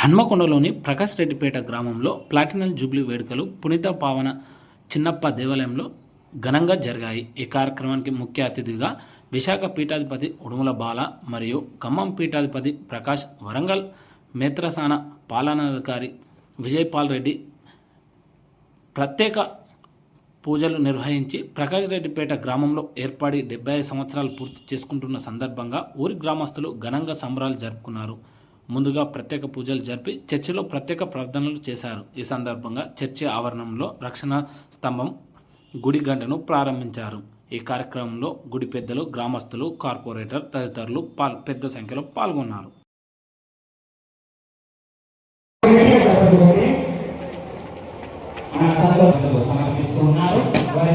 హన్మకొండలోని ప్రకాష్ రెడ్డిపేట గ్రామంలో ప్లాటినల్ జూబ్లీ వేడుకలు పునీత పావన చిన్నప్ప దేవాలయంలో ఘనంగా జరిగాయి. ఈ కార్యక్రమానికి ముఖ్య అతిథిగా విశాఖ పీఠాధిపతి ఉడుముల బాల మరియు ఖమ్మం పీఠాధిపతి ప్రకాష్ వరంగల్ మేత్రసాన పాలనాధికారి విజయపాల్ రెడ్డి ప్రత్యేక పూజలు నిర్వహించి ప్రకాష్ రెడ్డిపేట గ్రామంలో ఏర్పడి డెబ్బై ఐదు సంవత్సరాలు పూర్తి చేసుకుంటున్న సందర్భంగా ఊరి గ్రామస్తులు ఘనంగా సంబరాలు జరుపుకున్నారు. ముందుగా ప్రత్యేక పూజలు జరిపి చర్చిలో ప్రత్యేక ప్రార్థనలు చేశారు. ఈ సందర్భంగా చర్చి ఆవరణంలో రక్షణ స్తంభం గుడి గంటను ప్రారంభించారు. ఈ కార్యక్రమంలో గుడి పెద్దలు గ్రామస్తులు కార్పొరేటర్ తదితరులు పాల్ పెద్ద సంఖ్యలో పాల్గొన్నారు. సమర్పిస్తున్నారు. వారి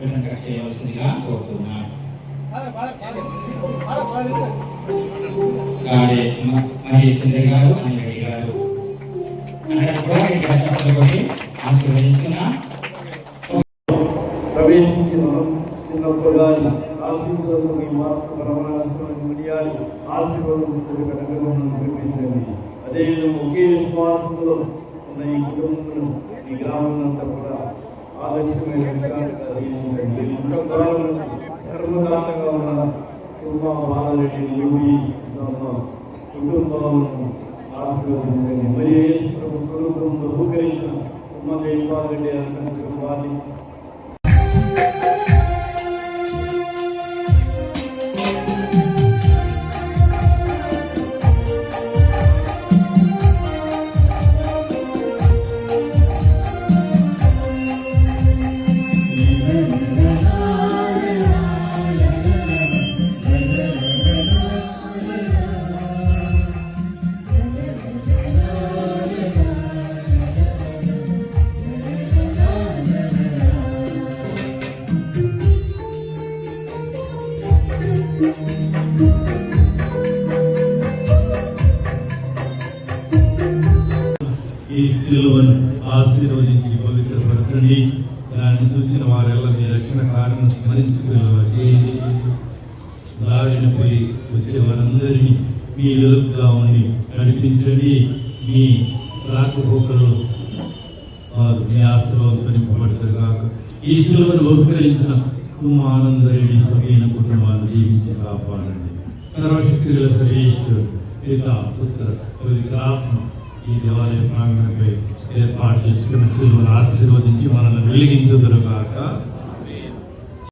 రిబన్ చేయవలసిందిగా కోరుతున్నాను. మహేష్ గారు అని గారు. ప్రవేశించిన చిన్నప్పుడు గారి ఆశీస్సులతో మీ మాస్క్ పరమాశీర్వాదం ముడియాలి ఆశీర్వాదం కనుగొనను నిర్మించండి అదేవిధంగా ఒకే విశ్వాసంలో ఉన్న ఈ కుటుంబంలో ఆదర్శమైన విషయాలుగా ధర్మదాతగా ఉన్న కుటుంబ బాలరెడ్డి యువి కుటుంబాలను ఆశీర్వదించండి మరి స్వరూపంలో ఉమ్మ జైపాల్ రెడ్డి అంత కుటుంబాన్ని ఈ శిలువను ఆశీర్వదించి పవిత్రపరచండి. దాన్ని చూసిన వారెల్లా మీ రక్షణ కారణం స్మరించుకునేలా చేయండి దారిని పోయి వచ్చే వారందరినీ మీ వెలుగుగా ఉండి నడిపించండి. మీ రాకపోకలు వారు మీ ఆశీర్వాదంతో నింపబడతారు కాక ఈ శిలువను బహుకరించిన కుమానంద రెడ్డి సమైన కుటుంబాన్ని జీవించి కాపాడండి. సర్వశక్తి గల సర్వేశ్వరుడు పిత పుత్ర పవిత్రాత్మ ఈ దేవాలయ ప్రాంగణంపై ఏర్పాటు చేసుకున్న శిలువను ఆశీర్వదించి మనల్ని వెలిగించుదురుగాక.